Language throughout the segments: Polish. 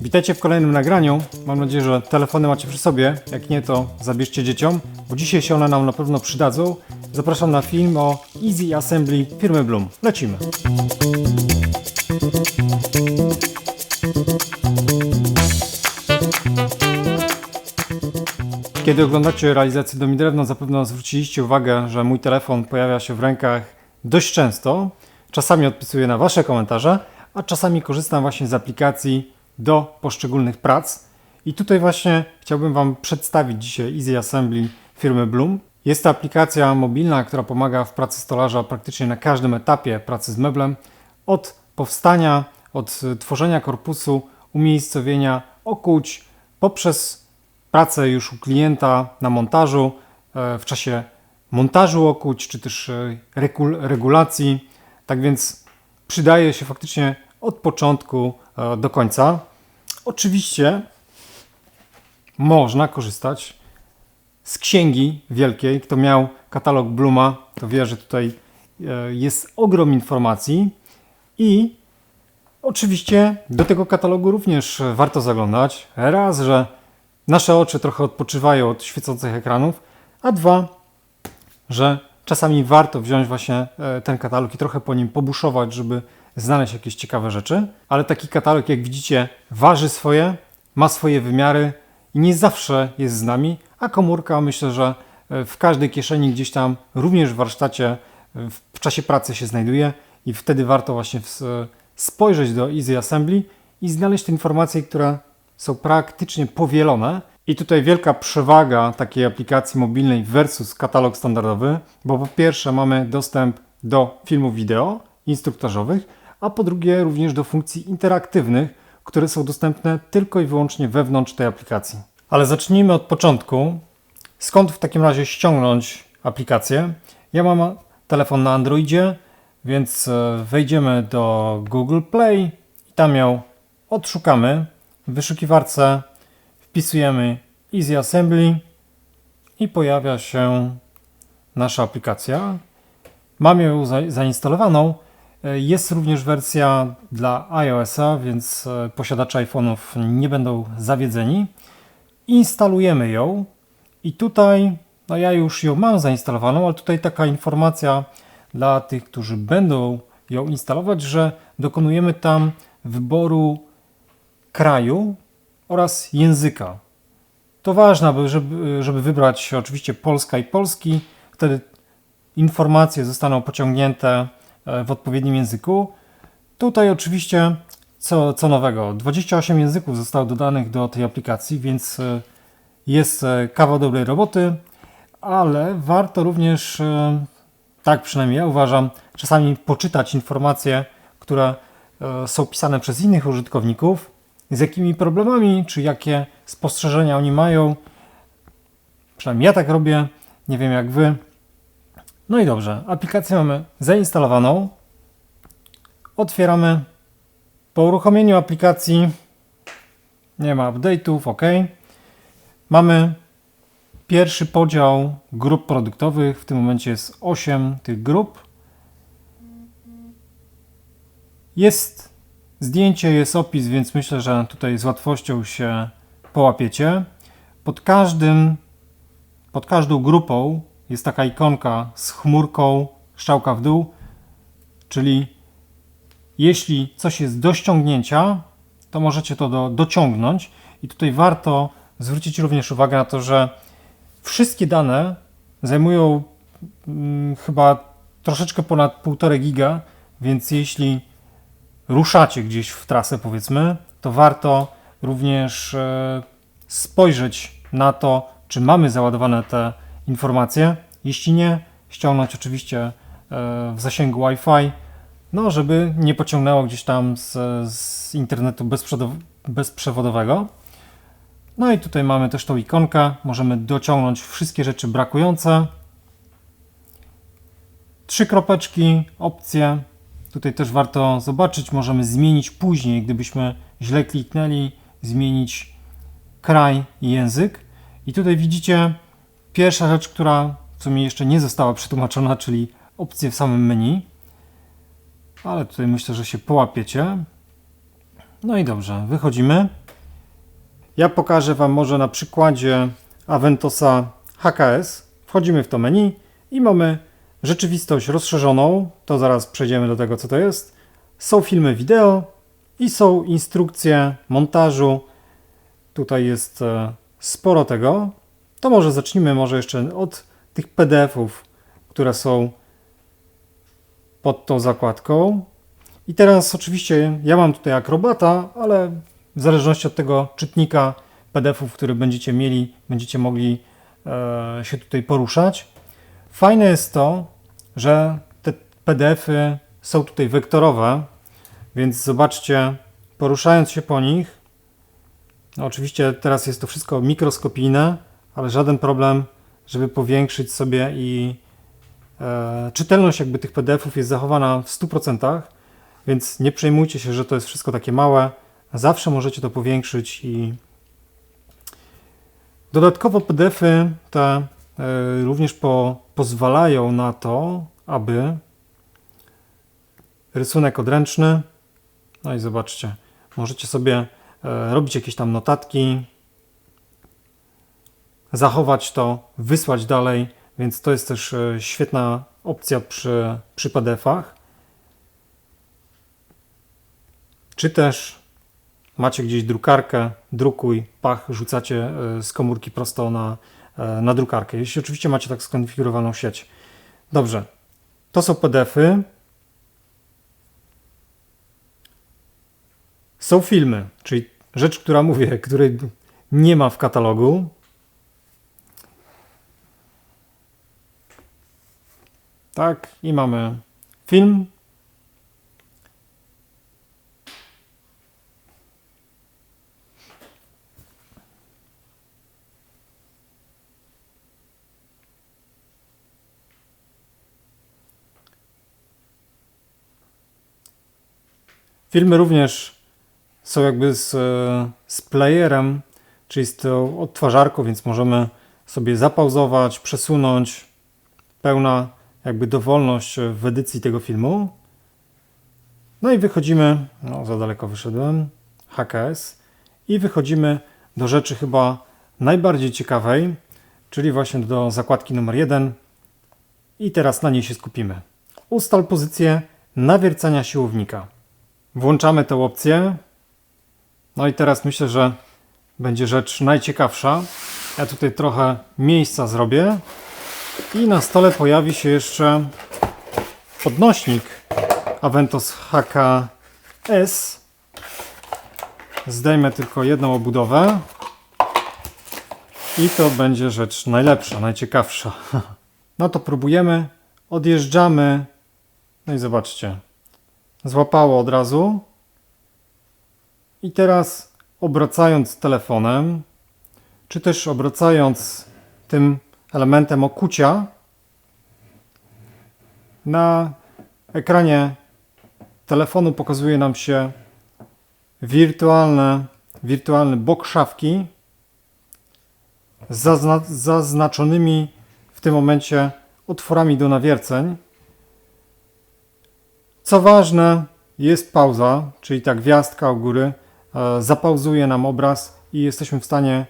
Witajcie w kolejnym nagraniu. Mam nadzieję, że telefony macie przy sobie. Jak nie, to zabierzcie dzieciom, bo dzisiaj się one nam na pewno przydadzą. Zapraszam na film o Easy Assembly firmy Bloom. Lecimy. Kiedy oglądacie realizację Domi Drewno, zapewne zwróciliście uwagę, że mój telefon pojawia się w rękach dość często. Czasami odpisuję na Wasze komentarze, a czasami korzystam właśnie z aplikacji do poszczególnych prac. I tutaj właśnie chciałbym Wam przedstawić dzisiaj Easy Assembly firmy Bloom. Jest to aplikacja mobilna, która pomaga w pracy stolarza praktycznie na każdym etapie pracy z meblem. Od powstania, od y, tworzenia korpusu, umiejscowienia, okuć, poprzez pracę już u klienta na montażu, e, w czasie montażu okuć, czy też e, regulacji. Tak więc przydaje się faktycznie od początku e, do końca. Oczywiście można korzystać z księgi wielkiej. Kto miał katalog Bluma, to wie, że tutaj e, jest ogrom informacji i oczywiście do tego katalogu również warto zaglądać. Raz, że nasze oczy trochę odpoczywają od świecących ekranów, a dwa, że czasami warto wziąć właśnie e, ten katalog i trochę po nim pobuszować, żeby znaleźć jakieś ciekawe rzeczy. Ale taki katalog, jak widzicie, waży swoje, ma swoje wymiary i nie zawsze jest z nami, a komórka myślę, że e, w każdej kieszeni gdzieś tam, również w warsztacie, e, w czasie pracy się znajduje i wtedy warto właśnie w- spojrzeć do Easy Assembly i znaleźć te informacje, które są praktycznie powielone. I tutaj wielka przewaga takiej aplikacji mobilnej versus katalog standardowy, bo po pierwsze mamy dostęp do filmów wideo instruktażowych, a po drugie również do funkcji interaktywnych, które są dostępne tylko i wyłącznie wewnątrz tej aplikacji. Ale zacznijmy od początku. Skąd w takim razie ściągnąć aplikację? Ja mam telefon na Androidzie, więc e, wejdziemy do Google Play i tam ją odszukamy. W wyszukiwarce wpisujemy Easy Assembly i pojawia się nasza aplikacja. Mam ją za- zainstalowaną. Jest również wersja dla iOS-a, więc e, posiadacze iPhone'ów nie będą zawiedzeni. Instalujemy ją i tutaj, no ja już ją mam zainstalowaną, ale tutaj taka informacja dla tych, którzy będą ją instalować, że dokonujemy tam wyboru kraju oraz języka. To ważne, żeby, żeby wybrać oczywiście Polska i Polski. Wtedy informacje zostaną pociągnięte w odpowiednim języku. Tutaj oczywiście co, co nowego. 28 języków zostało dodanych do tej aplikacji, więc e, jest e, kawał dobrej roboty, ale warto również, e, tak przynajmniej ja uważam, czasami poczytać informacje, które e, są pisane przez innych użytkowników, z jakimi problemami, czy jakie spostrzeżenia oni mają. Przynajmniej ja tak robię, nie wiem jak wy. No i dobrze, aplikację mamy zainstalowaną. Otwieramy. Po uruchomieniu aplikacji nie ma update'ów, ok. Mamy pierwszy podział grup produktowych. W tym momencie jest 8 tych grup. Jest zdjęcie, jest opis, więc myślę, że tutaj z łatwością się połapiecie. Pod każdym, pod każdą grupą jest taka ikonka z chmurką, strzałka w dół, czyli jeśli coś jest do ściągnięcia, to możecie to do, dociągnąć. I tutaj warto zwrócić również uwagę na to, że wszystkie dane zajmują mm, chyba troszeczkę ponad 1,5 giga, więc jeśli ruszacie gdzieś w trasę, powiedzmy, to warto również e, spojrzeć na to, czy mamy załadowane te informacje. Jeśli nie, ściągnąć oczywiście e, w zasięgu Wi-Fi, no żeby nie pociągnęło gdzieś tam z, z internetu bezprzewodow- bezprzewodowego. No i tutaj mamy też tą ikonkę. Możemy dociągnąć wszystkie rzeczy brakujące. Trzy kropeczki, opcje. Tutaj też warto zobaczyć. Możemy zmienić później, gdybyśmy źle kliknęli, zmienić kraj i język. I tutaj widzicie pierwsza rzecz, która w sumie jeszcze nie została przetłumaczona, czyli opcje w samym menu. Ale tutaj myślę, że się połapiecie. No i dobrze, wychodzimy. Ja pokażę Wam może na przykładzie Aventosa HKS. Wchodzimy w to menu i mamy rzeczywistość rozszerzoną. To zaraz przejdziemy do tego, co to jest. Są filmy wideo i są instrukcje montażu. Tutaj jest e, sporo tego. To może zacznijmy może jeszcze od tych PDF-ów, które są pod tą zakładką. I teraz oczywiście ja mam tutaj Acrobata, ale w zależności od tego czytnika PDF-ów, który będziecie mieli, będziecie mogli e, się tutaj poruszać. Fajne jest to, że te PDF-y są tutaj wektorowe, więc zobaczcie, poruszając się po nich, no oczywiście teraz jest to wszystko mikroskopijne, ale żaden problem, żeby powiększyć sobie i e, czytelność jakby tych PDF-ów jest zachowana w 100%, więc nie przejmujcie się, że to jest wszystko takie małe. Zawsze możecie to powiększyć i dodatkowo PDF-y te e, również po, pozwalają na to, aby rysunek odręczny, no i zobaczcie, możecie sobie e, robić jakieś tam notatki, zachować to, wysłać dalej, więc to jest też e, świetna opcja przy, przy PDF-ach. Czy też macie gdzieś drukarkę, drukuj, pach, rzucacie e, z komórki prosto na, e, na drukarkę. Jeśli oczywiście macie tak skonfigurowaną sieć. Dobrze, to są PDFy. Są filmy, czyli rzecz, która mówię, której nie ma w katalogu. Tak, i mamy film. Filmy również są jakby z, z playerem, czyli z tą odtwarzarką, więc możemy sobie zapauzować, przesunąć. Pełna jakby dowolność w edycji tego filmu. No i wychodzimy, no za daleko wyszedłem, HKS i wychodzimy do rzeczy chyba najbardziej ciekawej, czyli właśnie do zakładki numer 1 i teraz na niej się skupimy. Ustal pozycję nawiercania siłownika. Włączamy tę opcję. No i teraz myślę, że będzie rzecz najciekawsza. Ja tutaj trochę miejsca zrobię. I na stole pojawi się jeszcze podnośnik Aventos HKS. Zdejmę tylko jedną obudowę. I to będzie rzecz najlepsza, najciekawsza. No to próbujemy. Odjeżdżamy. No i zobaczcie. Złapało od razu. I teraz obracając telefonem, czy też obracając tym elementem okucia na ekranie telefonu pokazuje nam się wirtualne, wirtualny bok szafki z zazna zaznaczonymi w tym momencie otworami do nawierceń. Co ważne, jest pauza, czyli ta gwiazdka u góry e, zapauzuje nam obraz i jesteśmy w stanie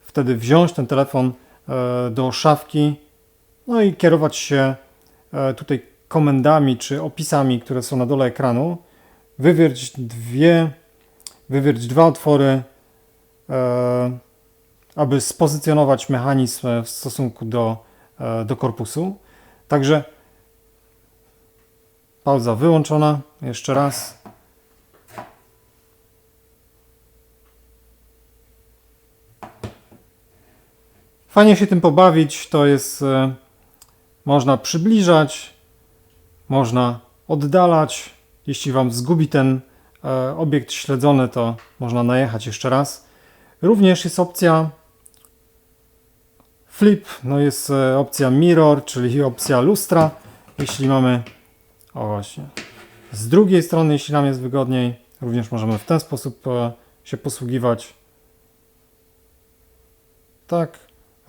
wtedy wziąć ten telefon do szafki, no i kierować się e, tutaj komendami czy opisami, które są na dole ekranu. Wywierć dwie, wywierć dwa otwory, aby spozycjonować mechanizm w stosunku do, do korpusu. Także Pauza wyłączona. Jeszcze raz. Fajnie się tym pobawić. To jest. E, można przybliżać, można oddalać. Jeśli Wam zgubi ten e, obiekt śledzony, to można najechać jeszcze raz. Również jest opcja flip, no jest e, opcja mirror, czyli opcja lustra. Jeśli mamy o właśnie. Z drugiej strony, jeśli nam jest wygodniej, również możemy w ten sposób się posługiwać. Tak,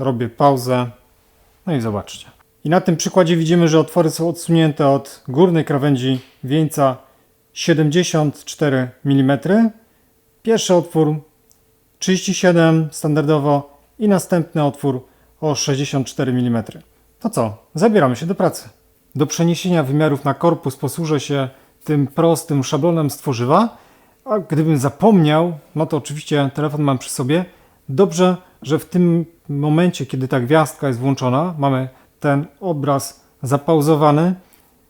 robię pauzę. No i zobaczcie. I na tym przykładzie widzimy, że otwory są odsunięte od górnej krawędzi wieńca 74 mm. Pierwszy otwór 37 standardowo i następny otwór o 64 mm. To co? Zabieramy się do pracy. Do przeniesienia wymiarów na korpus posłużę się tym prostym szablonem z tworzywa, a gdybym zapomniał, no to oczywiście telefon mam przy sobie. Dobrze, że w tym momencie, kiedy ta gwiazdka jest włączona, mamy ten obraz zapauzowany.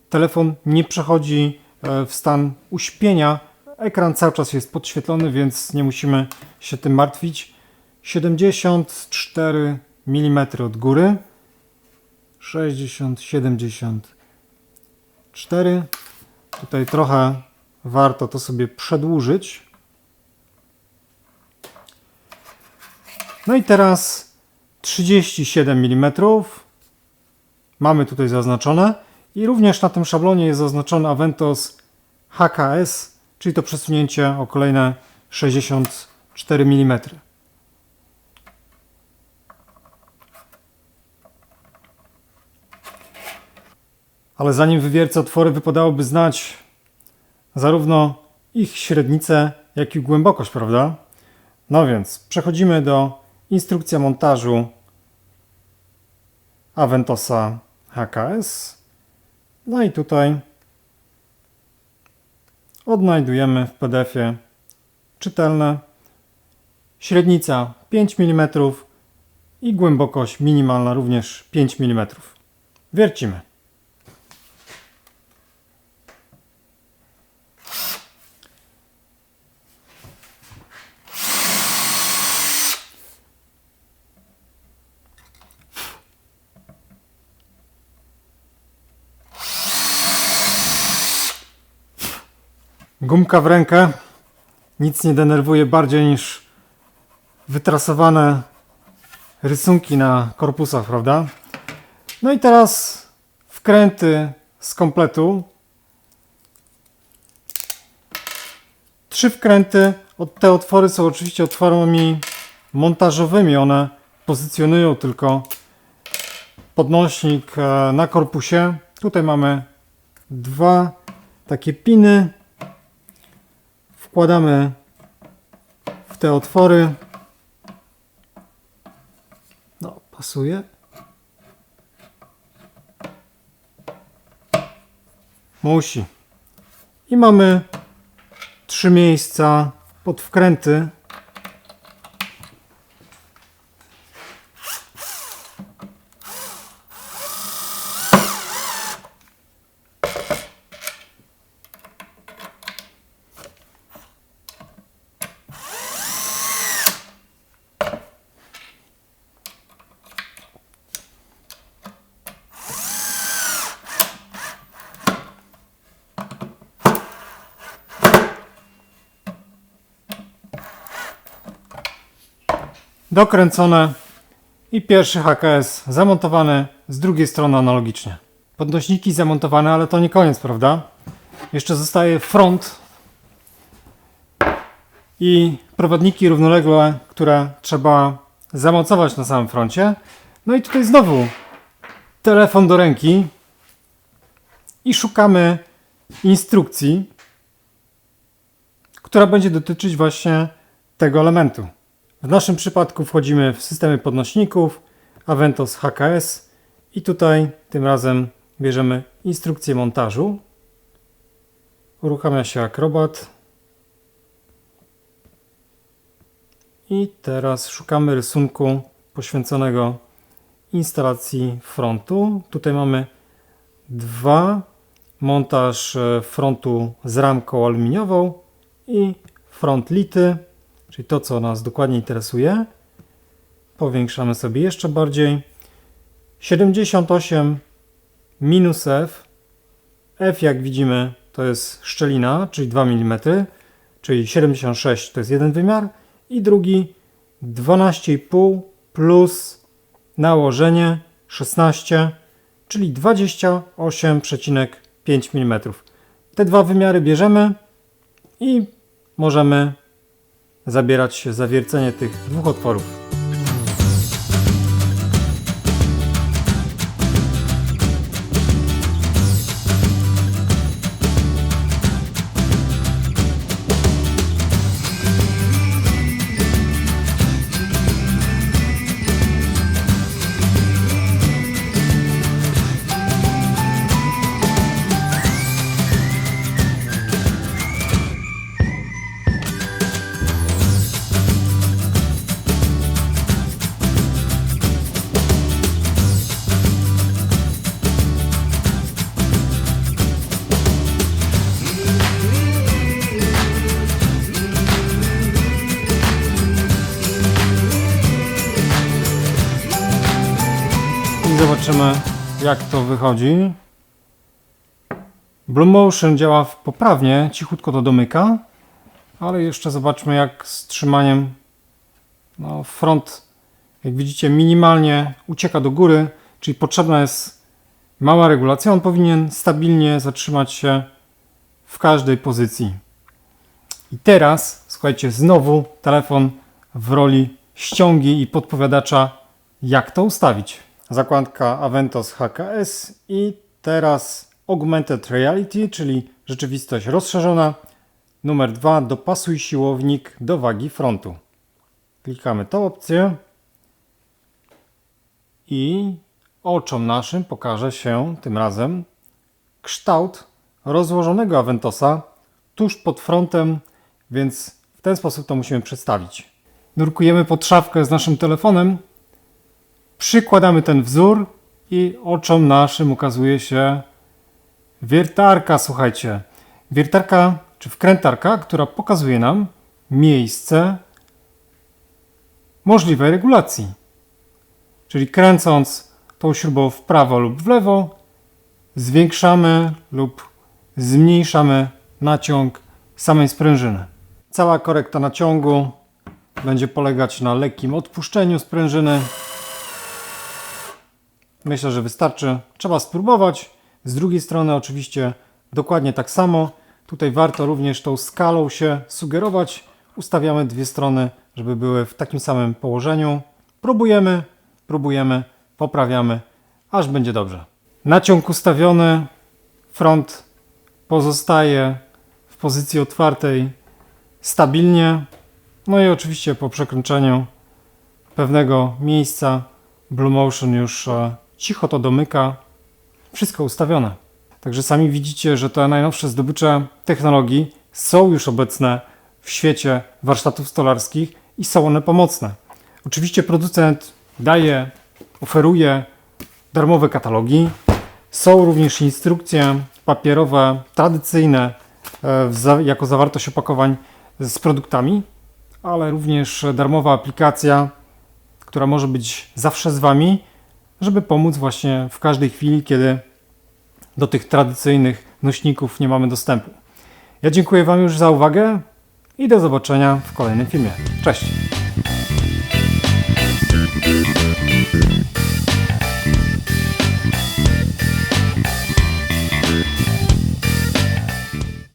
Telefon nie przechodzi e, w stan uśpienia. Ekran cały czas jest podświetlony, więc nie musimy się tym martwić. 74 mm od góry. 60, 74. Tutaj trochę warto to sobie przedłużyć. No i teraz 37 mm. Mamy tutaj zaznaczone. I również na tym szablonie jest zaznaczony Aventos HKS, czyli to przesunięcie o kolejne 64 mm. Ale zanim wywiercę otwory, wypadałoby znać zarówno ich średnicę, jak i głębokość, prawda? No więc przechodzimy do instrukcji montażu Aventosa HKS. No i tutaj odnajdujemy w PDF-ie czytelne średnica 5 mm i głębokość minimalna również 5 mm. Wiercimy. Gumka w rękę. Nic nie denerwuje bardziej niż wytrasowane rysunki na korpusach, prawda? No i teraz wkręty z kompletu. Trzy wkręty. Te otwory są oczywiście otworami montażowymi. One pozycjonują tylko podnośnik e, na korpusie. Tutaj mamy dwa takie piny wkładamy w te otwory. No, pasuje. Musi. I mamy trzy miejsca pod wkręty dokręcone i pierwszy HKS zamontowany z drugiej strony analogicznie. Podnośniki zamontowane, ale to nie koniec, prawda? Jeszcze zostaje front i prowadniki równoległe, które trzeba zamocować na samym froncie. No i tutaj znowu telefon do ręki i szukamy instrukcji, która będzie dotyczyć właśnie tego elementu. W naszym przypadku wchodzimy w systemy podnośników, Aventos HKS i tutaj tym razem bierzemy instrukcję montażu. Uruchamia się Acrobat. I teraz szukamy rysunku poświęconego instalacji frontu. Tutaj mamy dwa. Montaż e, frontu z ramką aluminiową i front lity czyli to, co nas dokładnie interesuje. Powiększamy sobie jeszcze bardziej. 78 minus f. F, jak widzimy, to jest szczelina, czyli 2 mm, czyli 76 to jest jeden wymiar i drugi 12,5 plus nałożenie 16, czyli 28,5 mm. Te dwa wymiary bierzemy i możemy zabierać zawiercenie tych dwóch otworów. Zobaczymy jak to wychodzi. Blue Motion działa poprawnie, cichutko to domyka, ale jeszcze zobaczmy jak z trzymaniem no, front, jak widzicie, minimalnie ucieka do góry, czyli potrzebna jest mała regulacja. On powinien stabilnie zatrzymać się w każdej pozycji. I teraz, słuchajcie, znowu telefon w roli ściągi i podpowiadacza, jak to ustawić. Zakładka Aventos HKS i teraz Augmented Reality, czyli rzeczywistość rozszerzona. Numer 2. Dopasuj siłownik do wagi frontu. Klikamy tą opcję i oczom naszym pokaże się tym razem kształt rozłożonego Aventosa tuż pod frontem, więc w ten sposób to musimy przedstawić. Nurkujemy pod szafkę z naszym telefonem, przykładamy ten wzór i oczom naszym ukazuje się wiertarka, słuchajcie. Wiertarka czy wkrętarka, która pokazuje nam miejsce możliwej regulacji. Czyli kręcąc tą śrubą w prawo lub w lewo, zwiększamy lub zmniejszamy naciąg samej sprężyny. Cała korekta naciągu będzie polegać na lekkim odpuszczeniu sprężyny. Myślę, że wystarczy. Trzeba spróbować. Z drugiej strony, oczywiście, dokładnie tak samo. Tutaj warto również tą skalą się sugerować. Ustawiamy dwie strony, żeby były w takim samym położeniu. Próbujemy, próbujemy, poprawiamy, aż będzie dobrze. Naciąg ustawiony, front pozostaje w pozycji otwartej stabilnie. No i oczywiście po przekręceniu pewnego miejsca Blue Motion już e, cicho to domyka. Wszystko ustawione. Także sami widzicie, że te najnowsze zdobycze technologii są już obecne w świecie warsztatów stolarskich i są one pomocne. Oczywiście producent daje, oferuje darmowe katalogi. Są również instrukcje papierowe, tradycyjne, e, jako zawartość opakowań z produktami, ale również darmowa aplikacja, która może być zawsze z Wami, żeby pomóc właśnie w każdej chwili, kiedy do tych tradycyjnych nośników nie mamy dostępu. Ja dziękuję Wam już za uwagę i do zobaczenia w kolejnym filmie. Cześć!